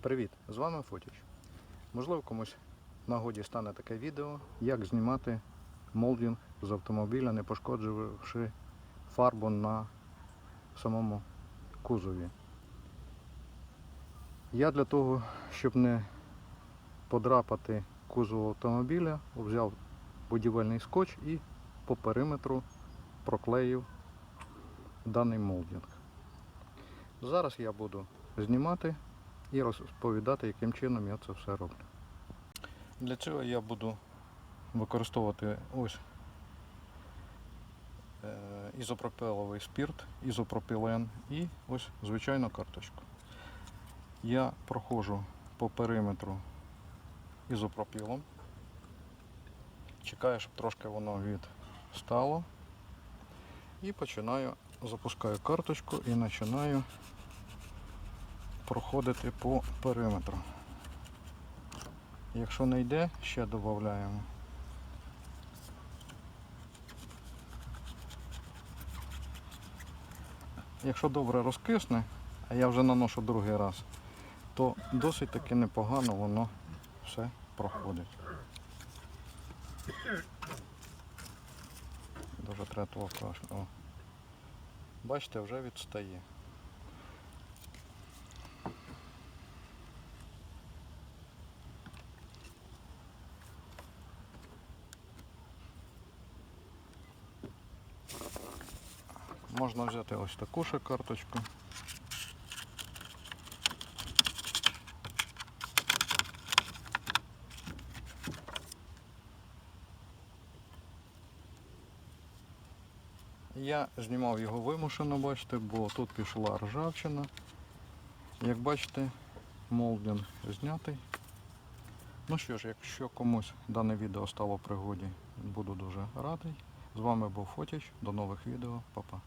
Привіт! З вами Фотіч. Можливо, комусь нагоді стане таке відео, як знімати молдінг з автомобіля, не пошкодживши фарбу на самому кузові. Я для того, щоб не подрапати кузов автомобіля, взяв будівельний скотч і по периметру проклеїв даний молдінг. Зараз я буду знімати і розповідати, яким чином я це все роблю. Для цього я буду використовувати ось е, ізопропиловий спірт, ізопропілен і ось звичайну карточку. Я проходжу по периметру ізопропілом. Чекаю, щоб трошки воно відстало. І починаю, запускаю карточку і починаю проходити по периметру. Якщо не йде, ще додаємо. Якщо добре розкисне, а я вже наношу другий раз, то досить таки непогано воно все проходить. Дуже треба того Бачите, вже відстає. Можна взяти ось таку ще карточку. Я знімав його вимушено, бачите, бо тут пішла ржавчина. Як бачите, молдинг знятий. Ну що ж, якщо комусь дане відео стало пригоді, буду дуже радий. З вами був Фотіч. До нових відео. Па-па.